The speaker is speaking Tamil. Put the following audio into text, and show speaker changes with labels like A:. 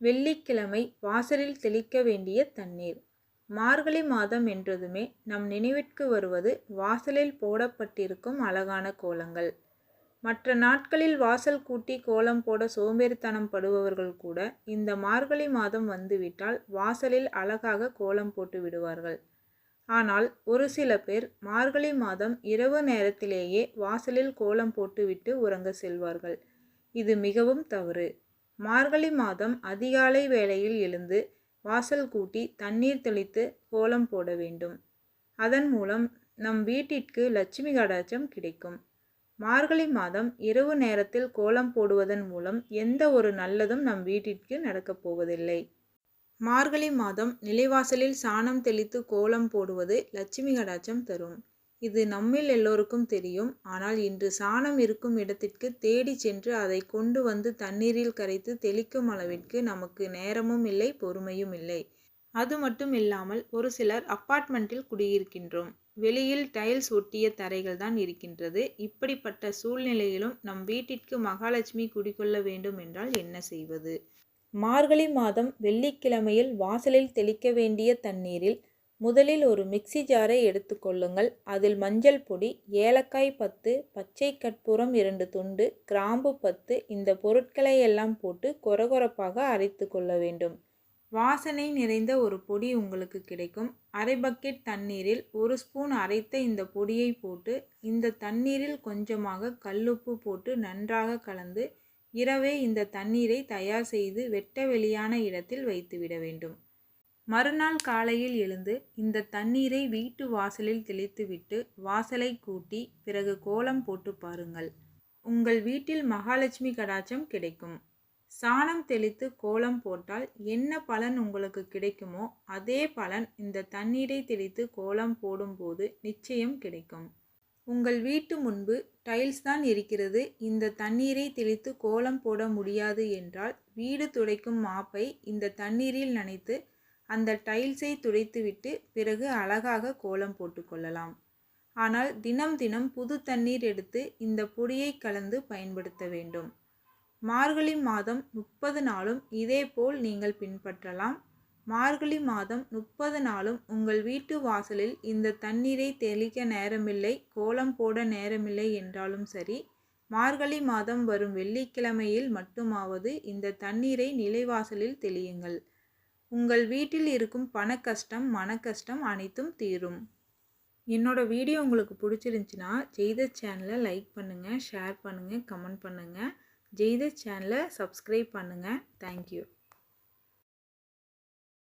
A: வெள்ளிக்கிழமை வாசலில் தெளிக்க வேண்டிய தண்ணீர். மார்கழி மாதம் என்றதுமே நம் நினைவிற்கு வருவது வாசலில் போடப்பட்டிருக்கும் அழகான கோலங்கள். மற்ற நாட்களில் வாசல் கூட்டி கோலம் போட சோம்பேறித்தனம் படுபவர்கள் கூட இந்த மார்கழி மாதம் வந்துவிட்டால் வாசலில் அழகாக கோலம் போட்டு விடுவார்கள். ஆனால் ஒரு சில பேர் மார்கழி மாதம் இரவு நேரத்திலேயே வாசலில் கோலம் போட்டுவிட்டு உறங்க செல்வார்கள். இது மிகவும் தவறு. மார்கழி மாதம் அதிகாலை வேளையில் எழுந்து வாசல் கூட்டி தண்ணீர் தெளித்து கோலம் போட வேண்டும். அதன் மூலம் நம் வீட்டிற்கு லட்சுமி கடாச்சம் கிடைக்கும். மார்கழி மாதம் இரவு நேரத்தில் கோலம் போடுவதன் மூலம் எந்த ஒரு நல்லதும் நம் வீட்டிற்கு நடக்கப் போவதில்லை. மார்கழி மாதம் நிலைவாசலில் சாணம் தெளித்து கோலம் போடுவது லட்சுமி கடாச்சம் தரும். இது நம்மில் எல்லோருக்கும் தெரியும். ஆனால் இன்று சாணம் இருக்கும் இடத்திற்கு தேடி சென்று அதை கொண்டு வந்து தண்ணீரில் கரைத்து தெளிக்கும் அளவிற்கு நமக்கு நேரமும் இல்லை பொறுமையும் இல்லை. அது மட்டும் இல்லாமல் ஒரு சிலர் அப்பார்ட்மெண்ட்டில் குடியிருக்கின்றோம். வெளியில் டைல்ஸ் ஒட்டிய தரைகள் தான் இருக்கின்றது. இப்படிப்பட்ட சூழ்நிலையிலும் நம் வீட்டிற்கு மகாலட்சுமி குடிக்கொள்ள வேண்டும் என்றால் என்ன செய்வது? மார்கழி மாதம் வெள்ளிக்கிழமையில் வாசலில் தெளிக்க வேண்டிய தண்ணீரில் முதலில் ஒரு மிக்சி ஜாரை எடுத்துக்கொள்ளுங்கள் அதில் மஞ்சள் பொடி ஏலக்காய் பத்து பச்சை கற்பூரம் இரண்டு துண்டு கிராம்பு பத்து இந்த பொருட்களை எல்லாம் போட்டு கொரகொரப்பாக அரைத்து கொள்ள வேண்டும். வாசனை நிறைந்த ஒரு பொடி உங்களுக்கு கிடைக்கும். அரை பக்கெட் தண்ணீரில் ஒரு ஸ்பூன் அரைத்த இந்த பொடியை போட்டு இந்த தண்ணீரில் கொஞ்சமாக கல்லுப்பு போட்டு நன்றாக கலந்து இரவே இந்த தண்ணீரை தயார் செய்து வெட்ட வெளியான இடத்தில் வைத்துவிட வேண்டும். மறுநாள் காலையில் எழுந்து இந்த தண்ணீரை வீட்டு வாசலில் தெளித்துவிட்டு வாசலை கூட்டி பிறகு கோலம் போட்டு பாருங்கள். உங்கள் வீட்டில் மகாலட்சுமி கடாச்சம் கிடைக்கும். சாணம் தெளித்து கோலம் போட்டால் என்ன பலன் உங்களுக்கு கிடைக்குமோ அதே பலன் இந்த தண்ணீரை தெளித்து கோலம் போடும்போது நிச்சயம் கிடைக்கும். உங்கள் வீட்டு முன்பு டைல்ஸ் தான் இருக்கிறது. இந்த தண்ணீரை தெளித்து கோலம் போட முடியாது என்றால் வீடு துடைக்கும் மாப்பை இந்த தண்ணீரில் நனைத்து அந்த டைல்ஸை துடைத்துவிட்டு பிறகு அழகாக கோலம் போட்டுக்கொள்ளலாம் ஆனால் தினம் தினம் புது தண்ணீர் எடுத்து இந்த பொடியை கலந்து பயன்படுத்த வேண்டும். மார்கழி மாதம் முப்பது நாளும் இதேபோல் நீங்கள் பின்பற்றலாம். மார்கழி மாதம் முப்பது நாளும் உங்கள் வீட்டு வாசலில் இந்த தண்ணீரை தெளிக்க நேரமில்லை கோலம் போட நேரமில்லை என்றாலும் சரி மார்கழி மாதம் வரும் வெள்ளிக்கிழமையில் மட்டுமாவது இந்த தண்ணீரை நிலைவாசலில் தெளியுங்கள். உங்கள் வீட்டில் இருக்கும் பண கஷ்டம் மன கஷ்டம் அனைத்தும் தீரும். என்னோட வீடியோ உங்களுக்கு பிடிச்சிருந்துச்சின்னா ஜெய்த சேனலை லைக் பண்ணுங்கள் ஷேர் பண்ணுங்கள் கமெண்ட் பண்ணுங்கள் ஜெய்த சேனலை சப்ஸ்கிரைப் பண்ணுங்கள் தேங்க்யூ.